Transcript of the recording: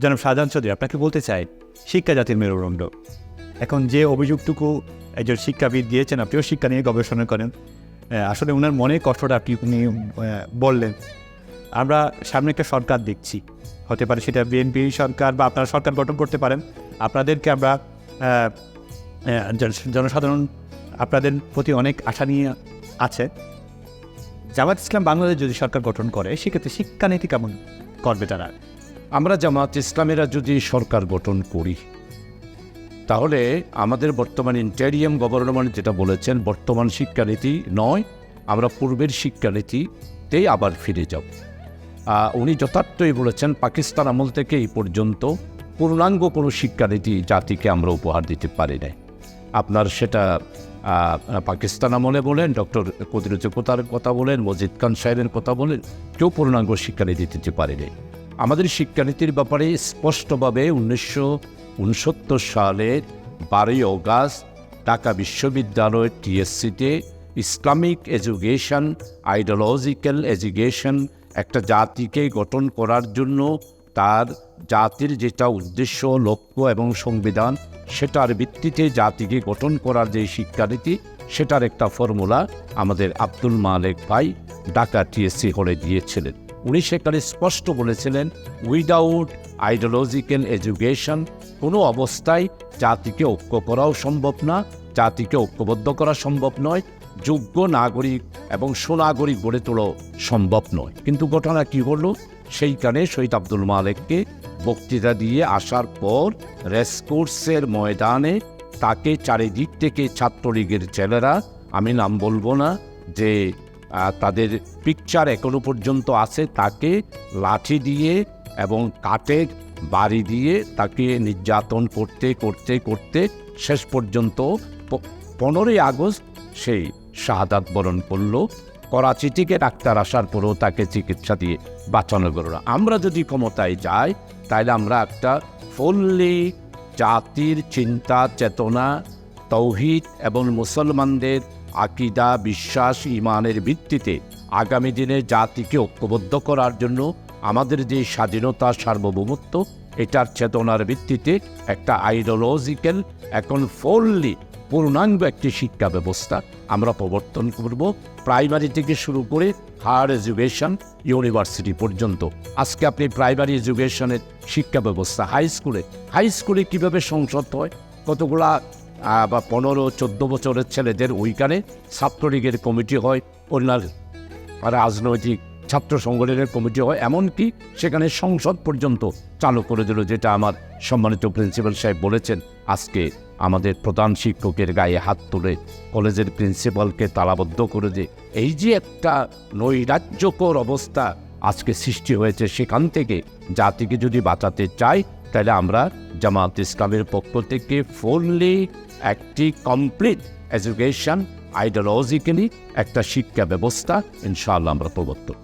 জনাব শাহজাহান চৌধুরী, আপনাকে বলতে চাই, শিক্ষা জাতির মেরুদণ্ড। এখন যে অভিযোগটুকু একজন শিক্ষাবিদ দিয়েছেন, আপনিও শিক্ষা নিয়ে গবেষণা করেন। আসলে ওনার মনে কষ্টটা আপনি, উনি বললেন। আমরা সামনে একটা সরকার দেখছি। হতে পারে সেটা বিএনপি সরকার বা আপনারা সরকার গঠন করতে পারেন। আপনাদেরকে আমরা জনসাধারণ আপনাদের প্রতি অনেক আশা নিয়ে আছে। জামাত ইসলাম বাংলাদেশ যদি সরকার গঠন করে, সেক্ষেত্রে শিক্ষানীতি কেমন? করবে তারা আমরা জামাত ইসলামেরা যদি সরকার গঠন করি, তাহলে আমাদের বর্তমান ইন্টেরিয়াম গভর্নমেন্ট যেটা বলেছেন, বর্তমান শিক্ষানীতি নয়, আমরা পূর্বের শিক্ষানীতিতেই আবার ফিরে যাব। উনি যথার্থই বলেছেন, পাকিস্তান আমল থেকে এই পর্যন্ত পূর্ণাঙ্গ কোনো শিক্ষানীতি জাতিকে আমরা উপহার দিতে পারি নাই। আপনার সেটা পাকিস্তান আমলে বলেন, ডক্টর কদিরুজকতার কথা বলেন, মজিদ খান সাহেবের কথা বলেন, কেউ পূর্ণাঙ্গ শিক্ষানীতি দিতে পারেনি। আমাদের শিক্ষানীতির ব্যাপারে স্পষ্টভাবে উনিশশো উনসত্তর সালের বারোই অগাস্ট ঢাকা বিশ্ববিদ্যালয় টিএসসিতে ইসলামিক এডুকেশন, আইডিওলজিক্যাল এডুকেশন একটা জাতিকে গঠন করার জন্য তার জাতির যেটা উদ্দেশ্য, লক্ষ্য এবং সংবিধান, সেটার ভিত্তিতে জাতিকে গঠন করার যে শিক্ষানীতি, সেটার একটা ফর্মুলা আমাদের আব্দুল মালেক ভাই ঢাকা টিএসসি হলে দিয়েছিলেন। উনি সেখানে স্পষ্ট বলেছিলেন উইদাউট আইডিওলজিক্যাল এডুকেশন কোনো অবস্থায় জাতিকে ঐক্য করাও সম্ভব না, জাতিকে ঐক্যবদ্ধ করা সম্ভব নয়, যোগ্য নাগরিক এবং সুনাগরিক গড়ে তোলাও সম্ভব নয়। কিন্তু ঘটনা কি হলো? সেইখানে শহীদ আব্দুল মালেককে বক্তৃতা দিয়ে আসার পর রেসকোর্সের ময়দানে তাকে চারিদিক থেকে ছাত্রলীগের ছেলেরা, আমি নাম বলব না, যে তাদের পিকচার এখনও পর্যন্ত আছে, তাকে লাঠি দিয়ে এবং কাঠে বাড়ি দিয়ে তাকে নির্যাতন করতে করতে করতে শেষ পর্যন্ত পনেরোই আগস্ট সেই শাহাদাত বরণ করল। করাচি থেকে ডাক্তার আসার পরেও তাকে চিকিৎসা দিয়ে বাঁচানো গেল না। আমরা যদি ক্ষমতায় যাই তাহলে আমরা একটা ফুললি জাতির চিন্তা, চেতনা, তৌহিদ এবং মুসলমানদের আকিদা, বিশ্বাস, ইমানের ভিত্তিতে আগামী দিনে জাতিকে ঐক্যবদ্ধ করার জন্য আমাদের যে স্বাধীনতা, সার্বভৌমত্ব, এটার চেতনার ভিত্তিতে একটা আইডিওলজিক্যাল এখন ফুললি পূর্ণাঙ্গ একটি শিক্ষা ব্যবস্থা আমরা প্রবর্তন করব প্রাইমারি থেকে শুরু করে হায়ার এডুকেশন ইউনিভার্সিটি পর্যন্ত। আজকে আপনি প্রাইমারি এডুকেশনের শিক্ষা ব্যবস্থা, হাই স্কুলে হাই স্কুলে কীভাবে সংসদ হয়? কতগুলা বা পনেরো, চোদ্দ বছরের ছেলেদের ওইখানে ছাত্রলীগের কমিটি হয় অন্যান্য রাজনৈতিক ছাত্র সংগঠনের কমিটি হয়, এমনকি সেখানে সংসদ পর্যন্ত চালু করে দিল, যেটা আমার সম্মানিত প্রিন্সিপাল সাহেব বলেছেন আজকে। আমাদের প্রধান শিক্ষকের গায়ে হাত তুলে কলেজের প্রিন্সিপালকে তালাবদ্ধ করে দিয়ে এই যে একটা নৈরাজ্যকর অবস্থা আজকে সৃষ্টি হয়েছে সেখান থেকে জাতিকে যদি বাঁচাতে চাই তাহলে আমরা জামাত ইসলামের পক্ষ থেকে ফুললি একটি কমপ্লিট এডুকেশন আইডিওলজিক্যালি একটা শিক্ষা ব্যবস্থা ইনশাআল্লাহ আমরা প্রবর্তন